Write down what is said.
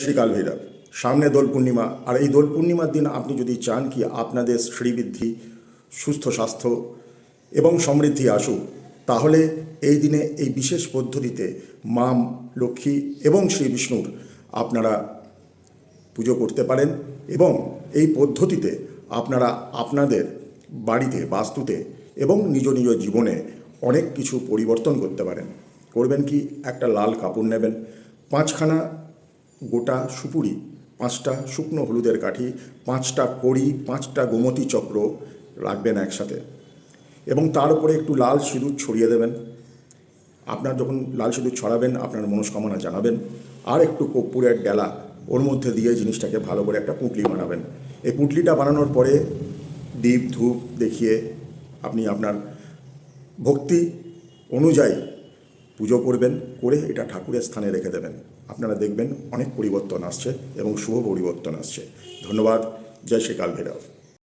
শ্রীকাল ভৈরব। সামনে দোল পূর্ণিমা, আর এই দোল পূর্ণিমার দিন আপনি যদি চান কি আপনাদের শ্রীবৃদ্ধি, সুস্থ স্বাস্থ্য এবং সমৃদ্ধি আসুক, তাহলে এই দিনে এই বিশেষ পদ্ধতিতে মা লক্ষ্মী এবং শ্রী বিষ্ণুর আপনারা পুজো করতে পারেন এবং এই পদ্ধতিতে আপনারা আপনাদের বাড়িতে, বাস্তুতে এবং নিজ নিজ জীবনে অনেক কিছু পরিবর্তন করতে পারেন। করবেন কি? একটা লাল কাপড় নেবেন, পাঁচখানা গোটা সুপুরি, পাঁচটা শুকনো হলুদের কাঠি, পাঁচটা কড়ি, পাঁচটা গোমতী চক্র রাখবেন একসাথে এবং তার উপরে একটু লাল সিঁদুর ছড়িয়ে দেবেন। আপনার যখন লাল সিঁদুর ছড়াবেন, আপনার মনস্কামনা জানাবেন। আর একটু কর্পূরের ডেলা ওর মধ্যে দিয়ে জিনিসটাকে ভালো করে একটা পুঁটলি বানাবেন। এই পুঁটলিটা বানানোর পরে দীপ ধূপ দেখিয়ে আপনি আপনার ভক্তি অনুযায়ী পুজো করবেন, করে এটা ঠাকুরের স্থানে রেখে দেবেন। আপনারা দেখবেন অনেক পরিবর্তন আসছে এবং শুভ পরিবর্তন আসছে। ধন্যবাদ। জয় শ্রী কাল